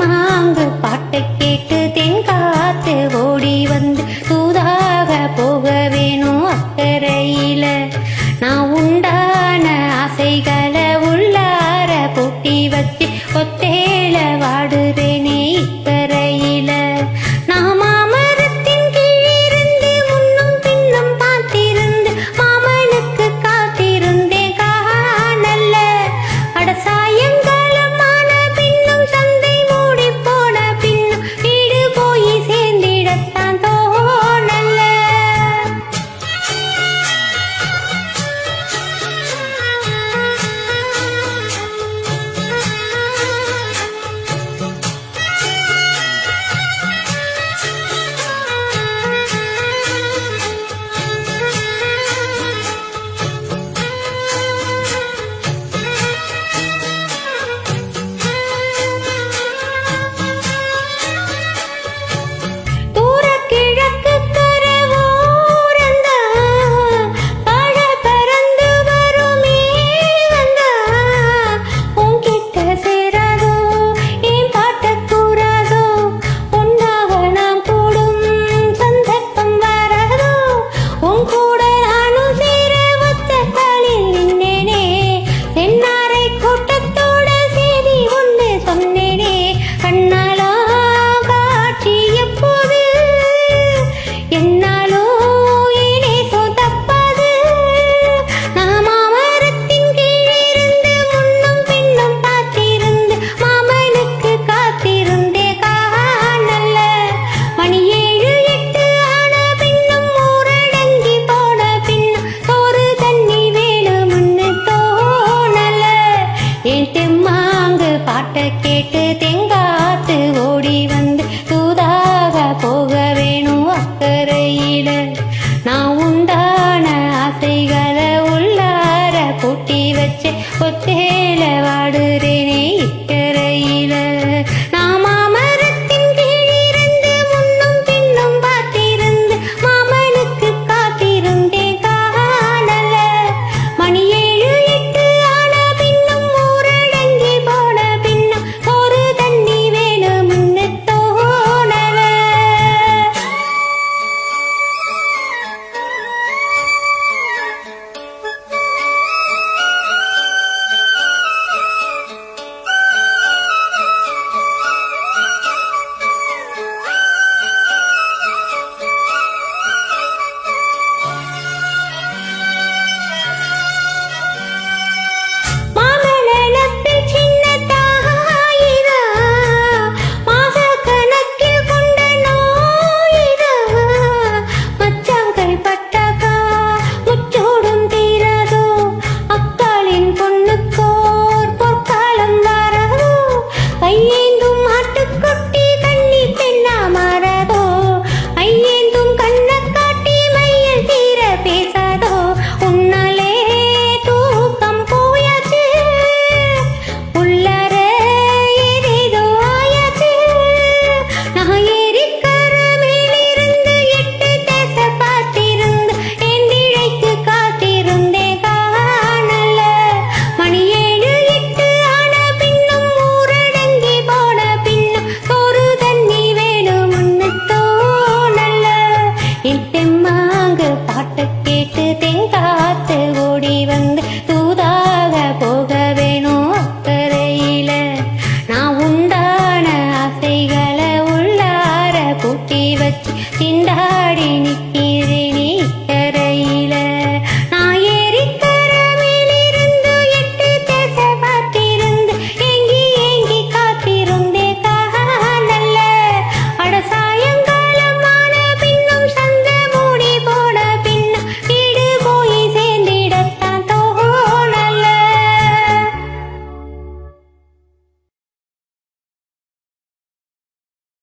மாங்கு பாட்டு கேட்டு தென் காத்து ஓடி வந்து தூதாக போக வேணும் அக்கறையில. நான் உண்டான ஆசைகள் என்ன மேல வாடுறேனே ചാടി നിൽക്കേ